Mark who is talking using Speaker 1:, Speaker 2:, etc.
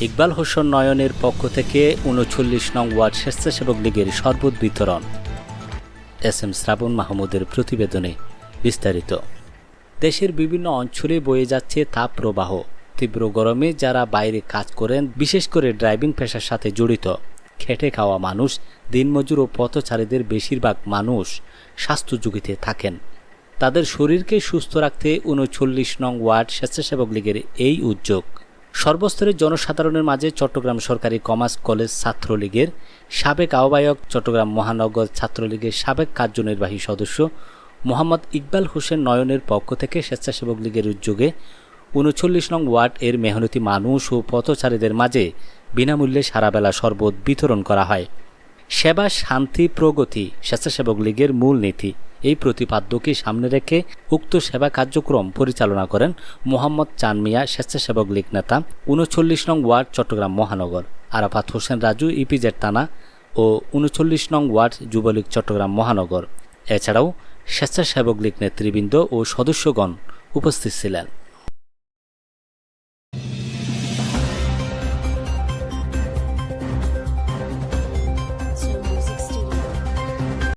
Speaker 1: ইকবাল হোসেন নয়নের পক্ষ থেকে উনচল্লিশ নং ওয়ার্ড স্বেচ্ছাসেবক লীগের শরবত বিতরণ। এস এম শ্রাবণ মাহমুদের প্রতিবেদনে বিস্তারিত। দেশের বিভিন্ন অঞ্চলে বয়ে যাচ্ছে তাপ প্রবাহ। তীব্র গরমে যারা বাইরে কাজ করেন, বিশেষ করে ড্রাইভিং পেশার সাথে জড়িত, খেটে খাওয়া মানুষ, দিনমজুর ও পথচারীদের বেশিরভাগ মানুষ স্বাস্থ্য থাকেন। তাদের শরীরকে সুস্থ রাখতে উনচল্লিশ নং ওয়ার্ড স্বেচ্ছাসেবক লীগের এই উদ্যোগ। সর্বস্তরের জনসাধারণের মাঝে চট্টগ্রাম সরকারি কমার্স কলেজ ছাত্রলীগের সাবেক আহ্বায়ক, চট্টগ্রাম মহানগর ছাত্রলীগের সাবেক কার্যনির্বাহী সদস্য মোহাম্মদ ইকবাল হোসেন নয়নের পক্ষ থেকে স্বেচ্ছাসেবক লীগের উদ্যোগে উনচল্লিশ নং ওয়ার্ড এর মেহনতি মানুষ ও পথচারীদের মাঝে বিনামূল্যে সারাবেলা শরবত বিতরণ করা হয়। সেবা শান্তি প্রগতি স্বেচ্ছাসেবক লীগের মূল নীতি। এই প্রতিপাদ্যকে সামনে রেখে উক্ত সেবা কার্যক্রম পরিচালনা করেন মোহাম্মদ চান মিয়া স্বেচ্ছাসেবক লীগ নেতা, উনচল্লিশ নং ওয়ার্ড, চট্টগ্রাম মহানগর। আরাফাত হোসেন রাজু, ইপিজেড থানা ও উনচল্লিশ নং ওয়ার্ড, যুবলীগ, চট্টগ্রাম মহানগর। এছাড়াও স্বেচ্ছাসেবক লীগ নেতৃবৃন্দ ও সদস্যগণ উপস্থিত ছিলেন।